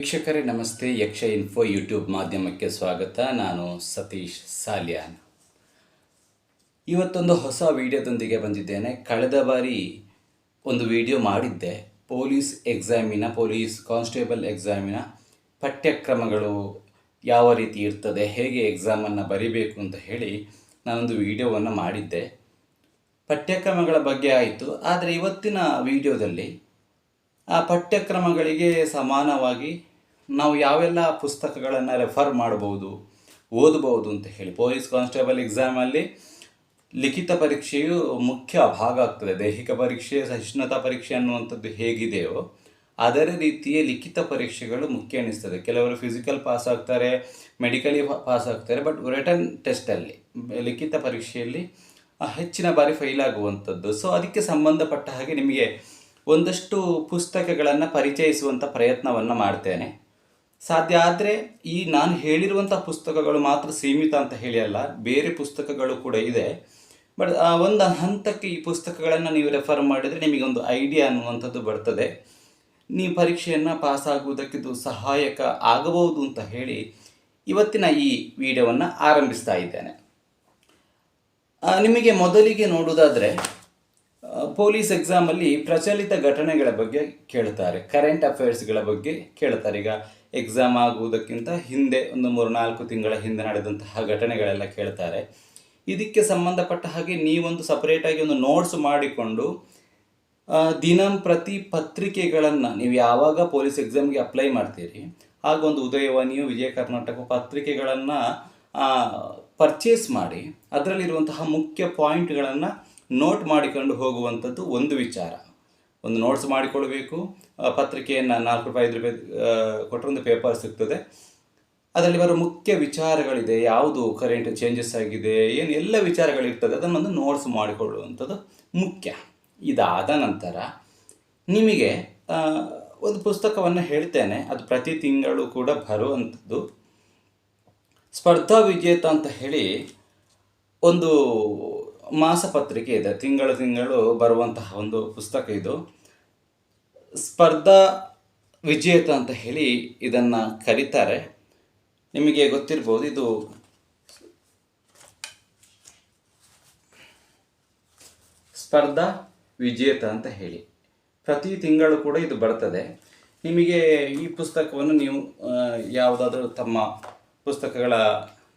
ವೀಕ್ಷಕರೇ, ನಮಸ್ತೆ. ಯಕ್ಷ ಇನ್ಫೋ ಯೂಟ್ಯೂಬ್ ಮಾಧ್ಯಮಕ್ಕೆ ಸ್ವಾಗತ. ನಾನು ಸತೀಶ್ ಸಾಲ್ಯಾನ್. ಇವತ್ತೊಂದು ಹೊಸ ವಿಡಿಯೋದೊಂದಿಗೆ ಬಂದಿದ್ದೇನೆ. ಕಳೆದ ಬಾರಿ ಒಂದು ವಿಡಿಯೋ ಮಾಡಿದ್ದೆ. ಪೊಲೀಸ್ ಎಕ್ಸಾಮಿನ, ಪೊಲೀಸ್ ಕಾನ್ಸ್ಟೇಬಲ್ ಎಕ್ಸಾಮಿನ ಪಠ್ಯಕ್ರಮಗಳು ಯಾವ ರೀತಿ ಇರ್ತದೆ, ಹೇಗೆ ಎಕ್ಸಾಮನ್ನು ಬರಿಬೇಕು ಅಂತ ಹೇಳಿ ನಾನೊಂದು ವಿಡಿಯೋವನ್ನು ಮಾಡಿದ್ದೆ. ಪಠ್ಯಕ್ರಮಗಳ ಬಗ್ಗೆ ಆಯಿತು. ಆದರೆ ಇವತ್ತಿನ ವಿಡಿಯೋದಲ್ಲಿ ಆ ಪಠ್ಯಕ್ರಮಗಳಿಗೆ ಸಮಾನವಾಗಿ ನಾವು ಯಾವೆಲ್ಲ ಪುಸ್ತಕಗಳನ್ನು ರೆಫರ್ ಮಾಡ್ಬೋದು ಓದಬಹುದು ಅಂತ ಹೇಳಿ ಪೊಲೀಸ್ ಕಾನ್ಸ್ಟೇಬಲ್ ಎಕ್ಸಾಮಲ್ಲಿ ಲಿಖಿತ ಪರೀಕ್ಷೆಯು ಮುಖ್ಯ ಭಾಗ ಆಗ್ತದೆ. ದೈಹಿಕ ಪರೀಕ್ಷೆ, ಸಹಿಷ್ಣುತಾ ಪರೀಕ್ಷೆ ಅನ್ನುವಂಥದ್ದು ಹೇಗಿದೆಯೋ ಅದರ ರೀತಿಯೇ ಲಿಖಿತ ಪರೀಕ್ಷೆಗಳು ಮುಖ್ಯ ಅನ್ನಿಸ್ತದೆ ಕೆಲವರು ಫಿಸಿಕಲ್ ಪಾಸ್ ಆಗ್ತಾರೆ ಮೆಡಿಕಲಿ ಪಾಸ್ ಆಗ್ತಾರೆ ಬಟ್ ರಿಟರ್ನ್ ಟೆಸ್ಟಲ್ಲಿ ಲಿಖಿತ ಪರೀಕ್ಷೆಯಲ್ಲಿ ಹೆಚ್ಚಿನ ಬಾರಿ ಫೈಲ್ ಆಗುವಂಥದ್ದು. ಸೊ ಅದಕ್ಕೆ ಸಂಬಂಧಪಟ್ಟ ಹಾಗೆ ನಿಮಗೆ ಒಂದಷ್ಟು ಪುಸ್ತಕಗಳನ್ನು ಪರಿಚಯಿಸುವಂಥ ಪ್ರಯತ್ನವನ್ನು ಮಾಡ್ತೇನೆ. ಸಾಧ್ಯ ಆದರೆ ಈ ನಾನು ಹೇಳಿರುವಂಥ ಪುಸ್ತಕಗಳು ಮಾತ್ರ ಸೀಮಿತ ಅಂತ ಹೇಳಿ ಅಲ್ಲ, ಬೇರೆ ಪುಸ್ತಕಗಳು ಕೂಡ ಇದೆ. ಬಟ್ ಒಂದು ಹಂತಕ್ಕೆ ಈ ಪುಸ್ತಕಗಳನ್ನು ನೀವು ರೆಫರ್ ಮಾಡಿದರೆ ನಿಮಗೊಂದು ಐಡಿಯಾ ಅನ್ನುವಂಥದ್ದು ಬರ್ತದೆ. ನೀವು ಪರೀಕ್ಷೆಯನ್ನು ಪಾಸ್ ಆಗುವುದಕ್ಕೆ ಇದು ಸಹಾಯಕ ಆಗಬಹುದು ಅಂತ ಹೇಳಿ ಇವತ್ತಿನ ಈ ವಿಡಿಯೋವನ್ನು ಆರಂಭಿಸ್ತಾ ಇದ್ದೇನೆ. ನಿಮಗೆ ಮೊದಲಿಗೆ ನೋಡುವುದಾದರೆ ಪೊಲೀಸ್ ಎಕ್ಸಾಮಲ್ಲಿ ಪ್ರಚಲಿತ ಘಟನೆಗಳ ಬಗ್ಗೆ ಕೇಳ್ತಾರೆ. ಕರೆಂಟ್ ಅಫೇರ್ಸ್ಗಳ ಬಗ್ಗೆ ಕೇಳ್ತಾರೆ. ಈಗ ಎಕ್ಸಾಮ್ ಆಗುವುದಕ್ಕಿಂತ ಹಿಂದೆ ಒಂದು ಮೂರು ನಾಲ್ಕು ತಿಂಗಳ ಹಿಂದೆ ನಡೆದಂತಹ ಘಟನೆಗಳೆಲ್ಲ ಕೇಳ್ತಾರೆ. ಇದಕ್ಕೆ ಸಂಬಂಧಪಟ್ಟ ಹಾಗೆ ನೀವೊಂದು ಸಪರೇಟಾಗಿ ಒಂದು ನೋಟ್ಸ್ ಮಾಡಿಕೊಂಡು ದಿನಂಪ್ರತಿ ಪತ್ರಿಕೆಗಳನ್ನು ನೀವು ಯಾವಾಗ ಪೊಲೀಸ್ ಎಕ್ಸಾಮ್ಗೆ ಅಪ್ಲೈ ಮಾಡ್ತೀರಿ ಆಗ ಒಂದು ಉದಯವಾಣಿಯು ವಿಜಯ ಕರ್ನಾಟಕ ಪತ್ರಿಕೆಗಳನ್ನು ಪರ್ಚೇಸ್ ಮಾಡಿ, ಅದರಲ್ಲಿರುವಂತಹ ಮುಖ್ಯ ಪಾಯಿಂಟ್ಗಳನ್ನು ನೋಟ್ ಮಾಡಿಕೊಂಡು ಹೋಗುವಂಥದ್ದು ಒಂದು ವಿಚಾರ. ಒಂದು ನೋಟ್ಸ್ ಮಾಡಿಕೊಳ್ಬೇಕು. ಪತ್ರಿಕೆಯನ್ನು ನಾಲ್ಕು ರೂಪಾಯಿ, ಐದು ರೂಪಾಯಿ ಕೊಟ್ಟರೆ ಒಂದು ಪೇಪರ್ ಸಿಗ್ತದೆ. ಅದರಲ್ಲಿ ಬರೋ ಮುಖ್ಯ ವಿಚಾರಗಳಿದೆ. ಯಾವುದು ಕರೆಂಟ್ ಚೇಂಜಸ್ ಆಗಿದೆ, ಏನು ಎಲ್ಲ ವಿಚಾರಗಳಿರ್ತದೆ. ಅದನ್ನೊಂದು ನೋಟ್ಸ್ ಮಾಡಿಕೊಳ್ಳುವಂಥದ್ದು ಮುಖ್ಯ. ಇದಾದ ನಂತರ ನಿಮಗೆ ಒಂದು ಪುಸ್ತಕವನ್ನು ಹೇಳ್ತೇನೆ. ಅದು ಪ್ರತಿ ತಿಂಗಳು ಕೂಡ ಬರುವಂಥದ್ದು. ಸ್ಪರ್ಧಾ ವಿಜೇತ ಅಂತ ಹೇಳಿ ಒಂದು ಮಾಸಪತ್ರಿಕೆ ಇದೆ. ತಿಂಗಳು ತಿಂಗಳು ಬರುವಂತಹ ಒಂದು ಪುಸ್ತಕ ಇದು. ಸ್ಪರ್ಧಾ ವಿಜೇತ ಅಂತ ಹೇಳಿ ಇದನ್ನು ಕರೀತಾರೆ. ನಿಮಗೆ ಗೊತ್ತಿರ್ಬೋದು ಇದು ಸ್ಪರ್ಧಾ ವಿಜೇತ ಅಂತ ಹೇಳಿ. ಪ್ರತಿ ತಿಂಗಳು ಕೂಡ ಇದು ಬರ್ತದೆ. ನಿಮಗೆ ಈ ಪುಸ್ತಕವನ್ನು ನೀವು ಯಾವುದಾದ್ರೂ ತಮ್ಮ ಪುಸ್ತಕಗಳ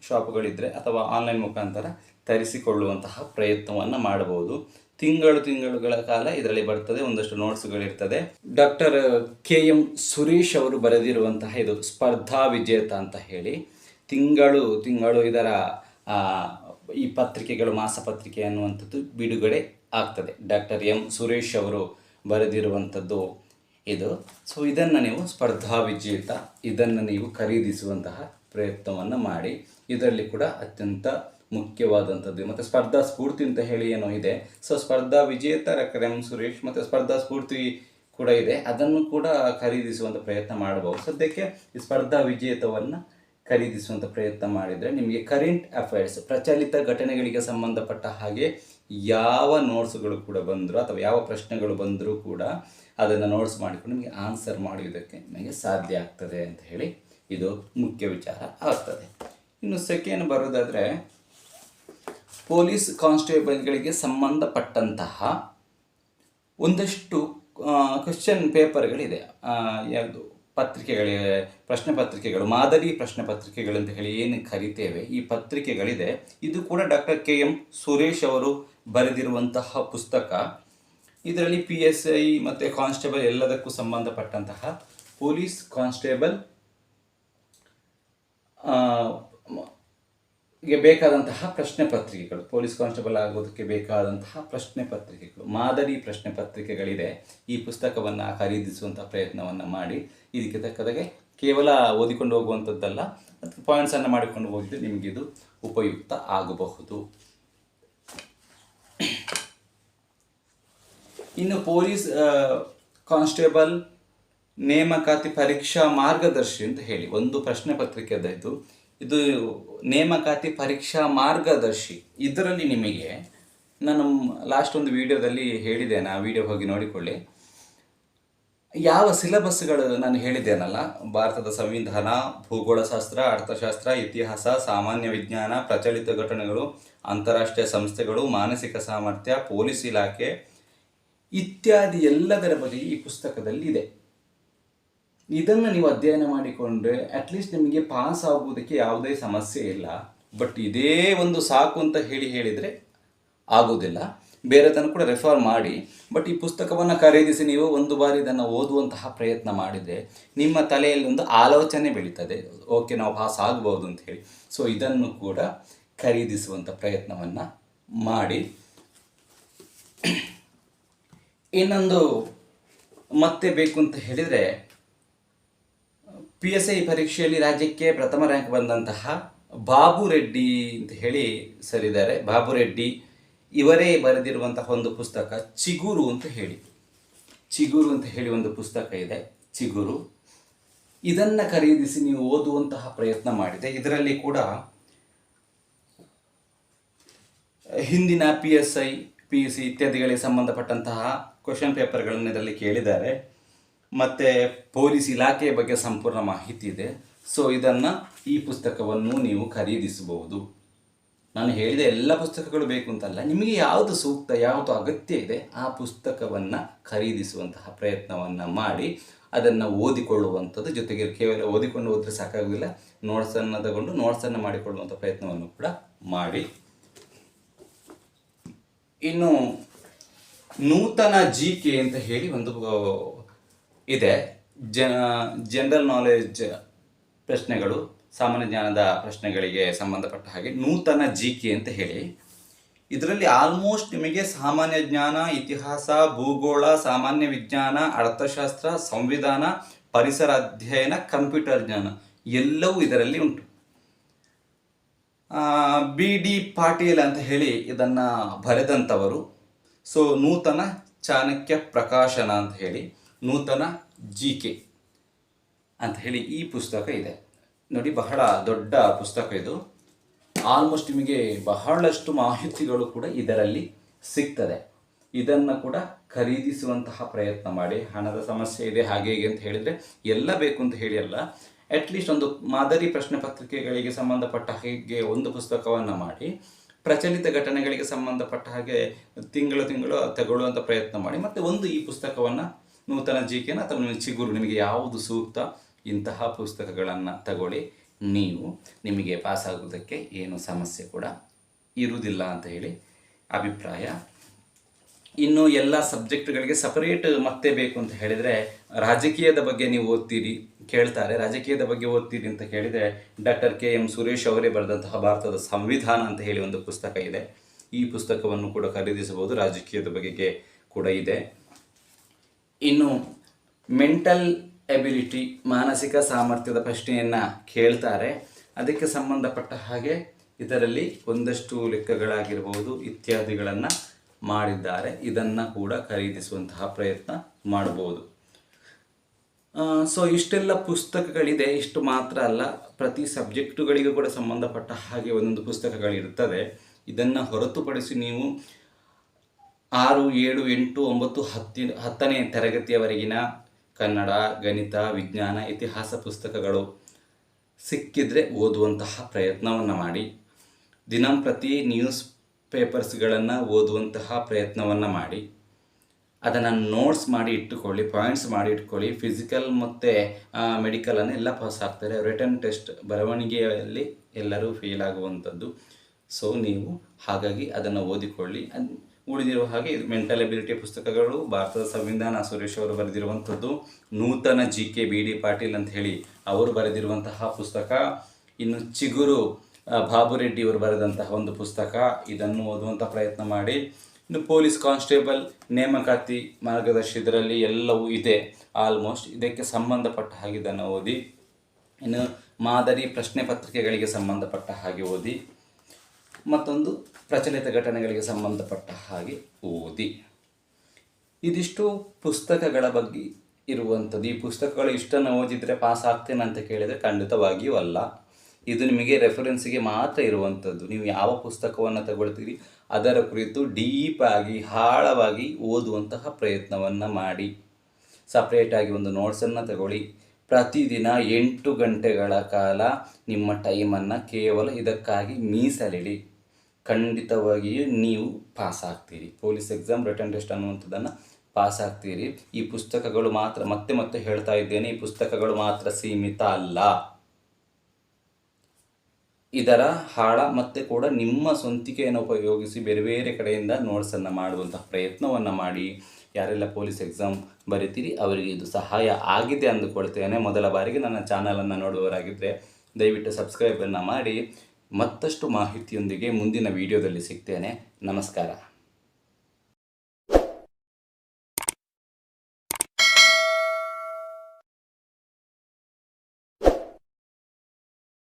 ಶಾಪ್ಗಳಿದ್ದರೆ ಅಥವಾ ಆನ್ಲೈನ್ ಮುಖಾಂತರ ತರಿಸಿಕೊಳ್ಳುವಂತಹ ಪ್ರಯತ್ನವನ್ನು ಮಾಡಬಹುದು. ತಿಂಗಳು ತಿಂಗಳುಗಳ ಕಾಲ ಇದರಲ್ಲಿ ಬರ್ತದೆ, ಒಂದಷ್ಟು ನೋಟ್ಸ್ಗಳಿರ್ತದೆ. ಡಾಕ್ಟರ್ ಕೆ ಎಂ ಸುರೇಶ್ ಅವರು ಬರೆದಿರುವಂತಹ ಇದು ಸ್ಪರ್ಧಾ ವಿಜೇತ ಅಂತ ಹೇಳಿ. ತಿಂಗಳು ತಿಂಗಳು ಇದರ ಈ ಪತ್ರಿಕೆಗಳು ಮಾಸಪತ್ರಿಕೆ ಅನ್ನುವಂಥದ್ದು ಬಿಡುಗಡೆ ಆಗ್ತದೆ. Doctor M. ಸುರೇಶ್ ಅವರು ಬರೆದಿರುವಂಥದ್ದು ಇದು. ಸೊ ಇದನ್ನು ನೀವು ಸ್ಪರ್ಧಾ ವಿಜೇತ, ಇದನ್ನು ನೀವು ಖರೀದಿಸುವಂತಹ ಪ್ರಯತ್ನವನ್ನು ಮಾಡಿ. ಇದರಲ್ಲಿ ಕೂಡ ಅತ್ಯಂತ ಮುಖ್ಯವಾದಂಥದ್ದು. ಮತ್ತು ಸ್ಪರ್ಧಾ ಸ್ಫೂರ್ತಿ ಅಂತ ಹೇಳಿ ಏನೋ ಇದೆ. ಸೊ ಸ್ಪರ್ಧಾ ವಿಜೇತರ ಎಂ ಸುರೇಶ್ ಮತ್ತು ಸ್ಪರ್ಧಾ ಸ್ಫೂರ್ತಿ ಕೂಡ ಇದೆ. ಅದನ್ನು ಕೂಡ ಖರೀದಿಸುವಂಥ ಪ್ರಯತ್ನ ಮಾಡಬಹುದು. ಸದ್ಯಕ್ಕೆ ಈ ಸ್ಪರ್ಧಾ ವಿಜೇತವನ್ನು ಖರೀದಿಸುವಂಥ ಪ್ರಯತ್ನ ಮಾಡಿದರೆ ನಿಮಗೆ ಕರೆಂಟ್ ಅಫೇರ್ಸ್ ಪ್ರಚಲಿತ ಘಟನೆಗಳಿಗೆ ಸಂಬಂಧಪಟ್ಟ ಹಾಗೆ ಯಾವ ನೋಟ್ಸ್ಗಳು ಕೂಡ ಬಂದರೂ ಅಥವಾ ಯಾವ ಪ್ರಶ್ನೆಗಳು ಬಂದರೂ ಕೂಡ ಅದನ್ನು ನೋಟ್ಸ್ ಮಾಡಿಕೊಂಡು ನಿಮಗೆ ಆನ್ಸರ್ ಮಾಡುವುದಕ್ಕೆ ನಿಮಗೆ ಸಾಧ್ಯ ಆಗ್ತದೆ ಅಂತ ಹೇಳಿ ಇದು ಮುಖ್ಯ ವಿಚಾರ ಆಗ್ತದೆ. ಇನ್ನು ಸೆಕೆಂಡ್ ಬರೋದಾದರೆ ಪೊಲೀಸ್ ಕಾನ್ಸ್ಟೇಬಲ್ಗಳಿಗೆ ಸಂಬಂಧಪಟ್ಟಂತಹ ಒಂದಷ್ಟು ಕ್ವಶನ್ ಪೇಪರ್ಗಳಿದೆ. ಯಾವುದು ಪತ್ರಿಕೆಗಳಿವೆ ಪ್ರಶ್ನೆ ಪತ್ರಿಕೆಗಳು, ಮಾದರಿ ಪ್ರಶ್ನೆ ಪತ್ರಿಕೆಗಳು ಅಂತ ಹೇಳಿ ಏನು ಕರಿತೇವೆ, ಈ ಪತ್ರಿಕೆಗಳಿದೆ. ಇದು ಕೂಡ ಡಾಕ್ಟರ್ ಕೆ ಎಂ ಸುರೇಶ್ ಅವರು ಬರೆದಿರುವಂತಹ ಪುಸ್ತಕ. ಇದರಲ್ಲಿ ಪಿ ಎಸ್ ಐ ಮತ್ತು ಕಾನ್ಸ್ಟೇಬಲ್ ಎಲ್ಲದಕ್ಕೂ ಸಂಬಂಧಪಟ್ಟಂತಹ ಪೊಲೀಸ್ ಕಾನ್ಸ್ಟೇಬಲ್ ಗೆ ಬೇಕಾದಂತಹ ಪ್ರಶ್ನೆ ಪತ್ರಿಕೆಗಳು, ಪೊಲೀಸ್ ಕಾನ್ಸ್ಟೇಬಲ್ ಆಗೋದಕ್ಕೆ ಬೇಕಾದಂತಹ ಪ್ರಶ್ನೆ ಪತ್ರಿಕೆಗಳು, ಮಾದರಿ ಪ್ರಶ್ನೆ ಪತ್ರಿಕೆಗಳಿದೆ. ಈ ಪುಸ್ತಕವನ್ನು ಖರೀದಿಸುವಂಥ ಪ್ರಯತ್ನವನ್ನು ಮಾಡಿ, ಇದಕ್ಕೆ ತಕ್ಕದಾಗೆ ಕೇವಲ ಓದಿಕೊಂಡು ಹೋಗುವಂಥದ್ದಲ್ಲ ಅದು ಪಾಯಿಂಟ್ಸನ್ನು ಮಾಡಿಕೊಂಡು ಹೋಗಿದ್ದು ನಿಮಗಿದು ಉಪಯುಕ್ತ ಆಗಬಹುದು. ಇನ್ನು ಪೊಲೀಸ್ ಕಾನ್ಸ್ಟೇಬಲ್ ನೇಮಕಾತಿ ಪರೀಕ್ಷಾ ಮಾರ್ಗದರ್ಶಿ ಅಂತ ಹೇಳಿ, ಒಂದು ಪ್ರಶ್ನೆ ಪತ್ರಿಕೆ ಇದು ನೇಮಕಾತಿ ಪರೀಕ್ಷಾ ಮಾರ್ಗದರ್ಶಿ. ಇದರಲ್ಲಿ ನಿಮಗೆ ನಾನು ಲಾಸ್ಟ್ ಒಂದು ವಿಡಿಯೋದಲ್ಲಿ ಹೇಳಿದ್ದೇನೆ. ಆ ವಿಡಿಯೋ ಹೋಗಿ ನೋಡಿಕೊಳ್ಳಿ. ಯಾವ ಸಿಲೆಬಸ್ಗಳು ನಾನು ಹೇಳಿದ್ದೇನಲ್ಲ, ಭಾರತದ ಸಂವಿಧಾನ, ಭೂಗೋಳಶಾಸ್ತ್ರ, ಅರ್ಥಶಾಸ್ತ್ರ, ಇತಿಹಾಸ, ಸಾಮಾನ್ಯ ವಿಜ್ಞಾನ, ಪ್ರಚಲಿತ ಘಟನೆಗಳು, ಅಂತಾರಾಷ್ಟ್ರೀಯ ಸಂಸ್ಥೆಗಳು, ಮಾನಸಿಕ ಸಾಮರ್ಥ್ಯ, ಪೊಲೀಸ್ ಇಲಾಖೆ ಇತ್ಯಾದಿ ಎಲ್ಲದರ ಬಗ್ಗೆ ಈ ಪುಸ್ತಕದಲ್ಲಿ ಇದೆ. ಇದನ್ನು ನೀವು ಅಧ್ಯಯನ ಮಾಡಿಕೊಂಡ್ರೆ ಅಟ್ಲೀಸ್ಟ್ ನಿಮಗೆ ಪಾಸ್ ಆಗುವುದಕ್ಕೆ ಯಾವುದೇ ಸಮಸ್ಯೆ ಇಲ್ಲ. ಬಟ್ ಇದೇ ಒಂದು ಸಾಕು ಅಂತ ಹೇಳಿ ಹೇಳಿದರೆ ಆಗುವುದಿಲ್ಲ. ತನಕ ಕೂಡ ರೆಫರ್ ಮಾಡಿ. ಬಟ್ ಈ ಪುಸ್ತಕವನ್ನು ಖರೀದಿಸಿ ನೀವು ಒಂದು ಬಾರಿ ಇದನ್ನು ಓದುವಂತಹ ಪ್ರಯತ್ನ ಮಾಡಿದರೆ ನಿಮ್ಮ ತಲೆಯಲ್ಲಿ ಒಂದು ಆಲೋಚನೆ ಬೆಳೀತದೆ. ಓಕೆ ನಾವು ಪಾಸ್ ಆಗ್ಬೋದು ಅಂತ ಹೇಳಿ. ಸೊ ಇದನ್ನು ಕೂಡ ಖರೀದಿಸುವಂಥ ಪ್ರಯತ್ನವನ್ನು ಮಾಡಿ. ಇನ್ನೊಂದು ಮತ್ತೆ ಬೇಕು ಅಂತ ಹೇಳಿದರೆ ಪಿ ಎಸ್ ಐ ಪರೀಕ್ಷೆಯಲ್ಲಿ ರಾಜ್ಯಕ್ಕೆ ಪ್ರಥಮ ರ್ಯಾಂಕ್ ಬಂದಂತಹ ಬಾಬು ರೆಡ್ಡಿ ಅಂತ ಹೇಳಿ ಸರಿದ್ದಾರೆ ಬಾಬು ರೆಡ್ಡಿ ಇವರೇ ಬರೆದಿರುವಂತಹ ಒಂದು ಪುಸ್ತಕ ಚಿಗುರು ಅಂತ ಹೇಳಿ. ಚಿಗುರು ಅಂತ ಹೇಳಿ ಒಂದು ಪುಸ್ತಕ ಇದೆ, ಚಿಗುರು. ಇದನ್ನು ಖರೀದಿಸಿ ನೀವು ಓದುವಂತಹ ಪ್ರಯತ್ನ ಮಾಡಿದೆ. ಇದರಲ್ಲಿ ಕೂಡ ಹಿಂದಿನ P S I P U C ಇತ್ಯಾದಿಗಳಿಗೆ ಸಂಬಂಧಪಟ್ಟಂತಹ ಕ್ವಶನ್ ಪೇಪರ್ಗಳನ್ನು ಇದರಲ್ಲಿ ಕೇಳಿದ್ದಾರೆ. ಮತ್ತು ಪೊಲೀಸ್ ಇಲಾಖೆಯ ಬಗ್ಗೆ ಸಂಪೂರ್ಣ ಮಾಹಿತಿ ಇದೆ. ಸೊ ಇದನ್ನು ಈ ಪುಸ್ತಕವನ್ನು ನೀವು ಖರೀದಿಸಬಹುದು. ನಾನು ಹೇಳಿದ ಎಲ್ಲ ಪುಸ್ತಕಗಳು ಬೇಕು ಅಂತಲ್ಲ, ನಿಮಗೆ ಯಾವುದು ಸೂಕ್ತ, ಯಾವುದು ಅಗತ್ಯ ಇದೆ, ಆ ಪುಸ್ತಕವನ್ನು ಖರೀದಿಸುವಂತಹ ಪ್ರಯತ್ನವನ್ನು ಮಾಡಿ, ಅದನ್ನು ಓದಿಕೊಳ್ಳುವಂಥದ್ದು ಜೊತೆಗೆ ಕೇವಲ ಓದಿಕೊಂಡು ಹೋದರೆ ಸಾಕಾಗೋದಿಲ್ಲ ನೋಟ್ಸನ್ನು ತಗೊಂಡು ನೋಟ್ಸನ್ನು ಮಾಡಿಕೊಳ್ಳುವಂಥ ಪ್ರಯತ್ನವನ್ನು ಕೂಡ ಮಾಡಿ. ಇನ್ನು ನೂತನ ಜಿ ಕೆ ಅಂತ ಹೇಳಿ ಒಂದು ಇದೆ. ಜನ ಜನರಲ್ ನಾಲೆಜ್ ಪ್ರಶ್ನೆಗಳು, ಸಾಮಾನ್ಯ ಜ್ಞಾನದ ಪ್ರಶ್ನೆಗಳಿಗೆ ಸಂಬಂಧಪಟ್ಟ ಹಾಗೆ ನೂತನ ಜಿ ಕೆ ಅಂತ ಹೇಳಿ. ಇದರಲ್ಲಿ ಆಲ್ಮೋಸ್ಟ್ ನಿಮಗೆ ಸಾಮಾನ್ಯ ಜ್ಞಾನ, ಇತಿಹಾಸ, ಭೂಗೋಳ, ಸಾಮಾನ್ಯ ವಿಜ್ಞಾನ, ಅರ್ಥಶಾಸ್ತ್ರ, ಸಂವಿಧಾನ, ಪರಿಸರ ಅಧ್ಯಯನ ಕಂಪ್ಯೂಟರ್ ಜ್ಞಾನ ಎಲ್ಲವೂ ಇದರಲ್ಲಿ ಉಂಟು. ಬಿ ಡಿ ಪಾಟೀಲ್ ಅಂತ ಹೇಳಿ ಇದನ್ನು ಬರೆದಂಥವರು. ಸೊ ನೂತನ ಚಾಣಕ್ಯ ಪ್ರಕಾಶನ ಅಂತ ಹೇಳಿ. ನೂತನ ಜಿ ಕೆ ಅಂತ ಹೇಳಿ ಈ ಪುಸ್ತಕ ಇದೆ. ನೋಡಿ, ಬಹಳ ದೊಡ್ಡ ಪುಸ್ತಕ ಇದು. ಆಲ್ಮೋಸ್ಟ್ ನಿಮಗೆ ಬಹಳಷ್ಟು ಮಾಹಿತಿಗಳು ಕೂಡ ಇದರಲ್ಲಿ ಸಿಗ್ತದೆ. ಇದನ್ನು ಕೂಡ ಖರೀದಿಸುವಂತಹ ಪ್ರಯತ್ನ ಮಾಡಿ. ಹಣದ ಸಮಸ್ಯೆ ಇದೆ, ಹಾಗೆ ಹೀಗೆ ಅಂತ ಹೇಳಿದರೆ ಎಲ್ಲ ಬೇಕು ಅಂತ ಹೇಳಿ ಅಲ್ಲ. ಅಟ್ಲೀಸ್ಟ್ ಒಂದು ಮಾದರಿ ಪ್ರಶ್ನೆ ಪತ್ರಿಕೆಗಳಿಗೆ ಸಂಬಂಧಪಟ್ಟ ಹಾಗೆ ಒಂದು ಪುಸ್ತಕವನ್ನು ಮಾಡಿ, ಪ್ರಚಲಿತ ಘಟನೆಗಳಿಗೆ ಸಂಬಂಧಪಟ್ಟ ಹಾಗೆ ತಿಂಗಳು ತಿಂಗಳು ತಗೊಳ್ಳುವಂಥ ಪ್ರಯತ್ನ ಮಾಡಿ, ಮತ್ತು ಒಂದು ಈ ಪುಸ್ತಕವನ್ನು ನೂತನ ಜಿ ಕೆನ ಅಥವಾ ನಿಮಗೆ ಚಿಗುರು ನಿಮಗೆ ಯಾವುದು ಸೂಕ್ತ, ಇಂತಹ ಪುಸ್ತಕಗಳನ್ನು ತಗೊಳ್ಳಿ. ನೀವು ನಿಮಗೆ ಪಾಸ್ ಆಗೋದಕ್ಕೆ ಏನು ಸಮಸ್ಯೆ ಕೂಡ ಇರುವುದಿಲ್ಲ ಅಂತ ಹೇಳಿ ಅಭಿಪ್ರಾಯ. ಇನ್ನು ಎಲ್ಲ ಸಬ್ಜೆಕ್ಟ್ಗಳಿಗೆ ಸಪರೇಟ್ ಮತ್ತೆ ಬೇಕು ಅಂತ ಹೇಳಿದರೆ, ರಾಜಕೀಯದ ಬಗ್ಗೆ ನೀವು ಓದ್ತೀರಿ ಕೇಳ್ತಾರೆ. ರಾಜಕೀಯದ ಬಗ್ಗೆ ಓದ್ತೀರಿ ಅಂತ ಕೇಳಿದರೆ ಡಾಕ್ಟರ್ ಕೆ ಎಂ ಸುರೇಶ್ ಅವರೇ ಬರೆದಂತಹ ಭಾರತದ ಸಂವಿಧಾನ ಅಂತ ಹೇಳಿ ಒಂದು ಪುಸ್ತಕ ಇದೆ. ಈ ಪುಸ್ತಕವನ್ನು ಕೂಡ ಖರೀದಿಸಬಹುದು. ರಾಜಕೀಯದ ಬಗೆಗೆ ಕೂಡ ಇದೆ. ಇನ್ನು ಮೆಂಟಲ್ ಎಬಿಲಿಟಿ ಮಾನಸಿಕ ಸಾಮರ್ಥ್ಯದ ಪ್ರಶ್ನೆಯನ್ನು ಕೇಳ್ತಾರೆ. ಅದಕ್ಕೆ ಸಂಬಂಧಪಟ್ಟ ಹಾಗೆ ಇದರಲ್ಲಿ ಒಂದಷ್ಟು ಲೆಕ್ಕಗಳಾಗಿರ್ಬೋದು ಇತ್ಯಾದಿಗಳನ್ನು ಮಾಡಿದ್ದಾರೆ. ಇದನ್ನು ಕೂಡ ಖರೀದಿಸುವಂತಹ ಪ್ರಯತ್ನ ಮಾಡಬಹುದು ಸೊ ಇಷ್ಟೆಲ್ಲ ಪುಸ್ತಕಗಳಿದೆ. ಇಷ್ಟು ಮಾತ್ರ ಅಲ್ಲ, ಪ್ರತಿ ಸಬ್ಜೆಕ್ಟುಗಳಿಗೂ ಕೂಡ ಸಂಬಂಧಪಟ್ಟ ಹಾಗೆ ಒಂದೊಂದು ಪುಸ್ತಕಗಳಿರ್ತದೆ. ಇದನ್ನು ಹೊರತುಪಡಿಸಿ ನೀವು ಆರು ಏಳು ಎಂಟು ಒಂಬತ್ತು ಹತ್ತಿನ, ಹತ್ತನೇ ತರಗತಿಯವರೆಗಿನ ಕನ್ನಡ, ಗಣಿತ, ವಿಜ್ಞಾನ, ಇತಿಹಾಸ ಪುಸ್ತಕಗಳು ಸಿಕ್ಕಿದರೆ ಓದುವಂತಹ ಪ್ರಯತ್ನವನ್ನು ಮಾಡಿ. ದಿನಂಪ್ರತಿ ನ್ಯೂಸ್ ಪೇಪರ್ಸ್ಗಳನ್ನು ಓದುವಂತಹ ಪ್ರಯತ್ನವನ್ನು ಮಾಡಿ. ಅದನ್ನು ನೋಟ್ಸ್ ಮಾಡಿ ಇಟ್ಟುಕೊಳ್ಳಿ, ಪಾಯಿಂಟ್ಸ್ ಮಾಡಿ ಇಟ್ಕೊಳ್ಳಿ. ಫಿಸಿಕಲ್ ಮತ್ತು ಮೆಡಿಕಲನ್ನು ಎಲ್ಲ ಪಾಸ್ ಆಗ್ತಾರೆ. ರಿಟರ್ನ್ ಟೆಸ್ಟ್ ಬರವಣಿಗೆಯಲ್ಲಿ ಎಲ್ಲರೂ ಫೇಲ್ ಆಗುವಂಥದ್ದು. ಸೊ, ನೀವು ಹಾಗಾಗಿ ಅದನ್ನು ಓದಿಕೊಳ್ಳಿ. ಉಳಿದಿರುವ ಹಾಗೆ ಇದು ಮೆಂಟಲ್ ಎಬಿಲಿಟಿ ಪುಸ್ತಕಗಳು, ಭಾರತದ ಸಂವಿಧಾನ, ಸುರೇಶ್ ಅವರು ಬರೆದಿರುವಂಥದ್ದು, ನೂತನ G K B D Patil ಅಂತ ಹೇಳಿ ಅವರು ಬರೆದಿರುವಂತಹ ಪುಸ್ತಕ. ಇನ್ನು ಚಿಗುರು ಬಾಬುರೆಡ್ಡಿ ಬಾಬು ರೆಡ್ಡಿ ಅವರು ಬರೆದಂತಹ ಒಂದು ಪುಸ್ತಕ, ಇದನ್ನು ಓದುವಂಥ ಪ್ರಯತ್ನ ಮಾಡಿ. ಇನ್ನು ಪೊಲೀಸ್ ಕಾನ್ಸ್ಟೇಬಲ್ ನೇಮಕಾತಿ ಮಾರ್ಗದರ್ಶಿ ಇದರಲ್ಲಿ ಎಲ್ಲವೂ ಇದೆ, ಆಲ್ಮೋಸ್ಟ್ ಇದಕ್ಕೆ ಸಂಬಂಧಪಟ್ಟ ಹಾಗೆ ಇದನ್ನು ಓದಿ. ಇನ್ನು ಮಾದರಿ ಪ್ರಶ್ನೆ ಪತ್ರಿಕೆಗಳಿಗೆ ಸಂಬಂಧಪಟ್ಟ ಹಾಗೆ ಓದಿ. ಮತ್ತೊಂದು ಪ್ರಚಲಿತ ಘಟನೆಗಳಿಗೆ ಸಂಬಂಧಪಟ್ಟ ಹಾಗೆ ಓದಿ. ಇದಿಷ್ಟು ಪುಸ್ತಕಗಳ ಬಗ್ಗೆ ಇರುವಂಥದ್ದು. ಈ ಪುಸ್ತಕಗಳು ಇಷ್ಟನ್ನು ಓದಿದರೆ ಪಾಸ್ ಆಗ್ತೇನೆ ಅಂತ ಕೇಳಿದರೆ ಖಂಡಿತವಾಗಿಯೂ ಅಲ್ಲ. ಇದು ನಿಮಗೆ ರೆಫರೆನ್ಸಿಗೆ ಮಾತ್ರ ಇರುವಂಥದ್ದು. ನೀವು ಯಾವ ಪುಸ್ತಕವನ್ನು ತಗೊಳ್ತೀರಿ, ಅದರ ಕುರಿತು ಡೀಪ್ ಆಗಿ, ಆಳವಾಗಿ ಓದುವಂತಹ ಪ್ರಯತ್ನವನ್ನು ಮಾಡಿ. ಸಪ್ರೇಟಾಗಿ ಒಂದು ನೋಟ್ಸನ್ನು ತಗೊಳ್ಳಿ. ಪ್ರತಿದಿನ ಎಂಟು ಗಂಟೆಗಳ ಕಾಲ ನಿಮ್ಮ ಟೈಮನ್ನು ಕೇವಲ ಇದಕ್ಕಾಗಿ ಮೀಸಲಿಡಿ. ಖಂಡಿತವಾಗಿಯೂ ನೀವು ಪಾಸ್ ಆಗ್ತೀರಿ ಪೊಲೀಸ್ ಎಕ್ಸಾಮ್, ರಿಟರ್ನ್ ಟೆಸ್ಟ್ ಅನ್ನುವಂಥದ್ದನ್ನು ಪಾಸ್ ಆಗ್ತೀರಿ ಈ ಪುಸ್ತಕಗಳು ಮಾತ್ರ, ಮತ್ತೆ ಮತ್ತೆ ಹೇಳ್ತಾ ಇದ್ದೇನೆ, ಈ ಪುಸ್ತಕಗಳು ಮಾತ್ರ ಸೀಮಿತ ಅಲ್ಲ. ಇದರ ಹಾಳ ಮತ್ತೆ ಕೂಡ ನಿಮ್ಮ ಸ್ವಂತಿಕೆಯನ್ನು ಉಪಯೋಗಿಸಿ ಬೇರೆ ಬೇರೆ ಕಡೆಯಿಂದ ನೋಟ್ಸನ್ನು ಮಾಡುವಂತಹ ಪ್ರಯತ್ನವನ್ನು ಮಾಡಿ. ಯಾರೆಲ್ಲ ಪೊಲೀಸ್ ಎಕ್ಸಾಮ್ ಬರಿತೀರಿ, ಅವರಿಗೆ ಇದು ಸಹಾಯ ಆಗಿದೆ ಅಂದುಕೊಳ್ತೇನೆ. ಮೊದಲ ಬಾರಿಗೆ ನನ್ನ ಚಾನಲನ್ನು ನೋಡುವವರಾಗಿದ್ದರೆ ದಯವಿಟ್ಟು ಸಬ್ಸ್ಕ್ರೈಬನ್ನು ಮಾಡಿ. ಮತ್ತಷ್ಟು ಮಾಹಿತಿಯೊಂದಿಗೆ ಮುಂದಿನ ವಿಡಿಯೋದಲ್ಲಿ ಸಿಗ್ತೇನೆ. ನಮಸ್ಕಾರ.